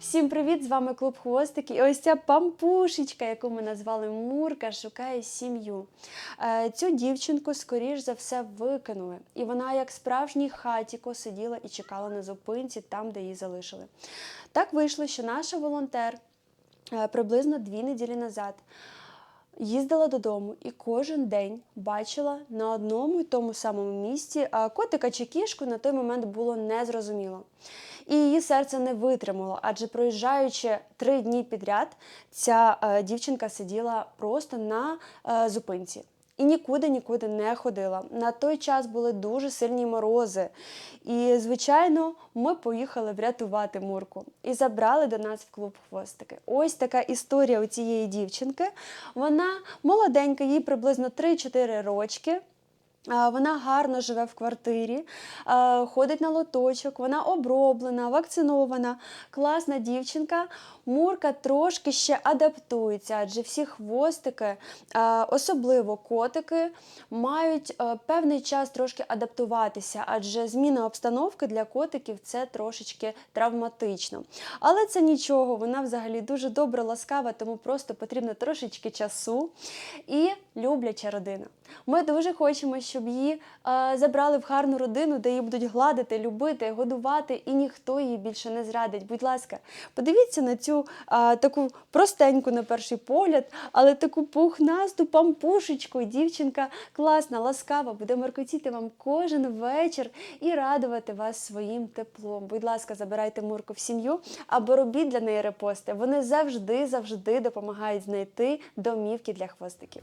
Всім привіт! З вами клуб Хвостики. І ось ця пампушечка, яку ми назвали Мурка, шукає сім'ю. Е, Цю дівчинку, скоріш за все, викинули. І вона, як справжній хатіко, сиділа і чекала на зупинці там, де її залишили. Так вийшло, що наша волонтер е, приблизно дві неділі назад. Їздила додому і кожен день бачила на одному і тому самому місці котика чи кішку на той момент було незрозуміло. І її серце не витримало, адже проїжджаючи три дні підряд, ця е, дівчинка сиділа просто на е, зупинці. І нікуди нікуди не ходила. На той час були дуже сильні морози. І, звичайно, ми поїхали врятувати Мурку і забрали до нас в клуб хвостики. Ось така історія у цієї дівчинки. Вона молоденька, їй приблизно 3-4 рочки. Вона гарно живе в квартирі, ходить на лоточок, вона оброблена, вакцинована, класна дівчинка. Мурка трошки ще адаптується, адже всі хвостики, особливо котики, мають е, певний час трошки адаптуватися, адже зміна обстановки для котиків це трошечки травматично. Але це нічого, вона взагалі дуже добра, ласкава, тому просто потрібно трошечки часу і любляча родина. Ми дуже хочемо, щоб її е, забрали в гарну родину, де її будуть гладити, любити, годувати, і ніхто її більше не зрадить. Будь ласка, подивіться на цю е, таку простеньку на перший погляд, але таку пухнасту пампушечку. Дівчинка класна, ласкава, буде меркотіти вам кожен вечір і радувати вас своїм теплом. Будь ласка, забирайте Мурку в сім'ю або робіть для неї репости. Вони завжди, завжди допомагають знайти домівки для хвостиків.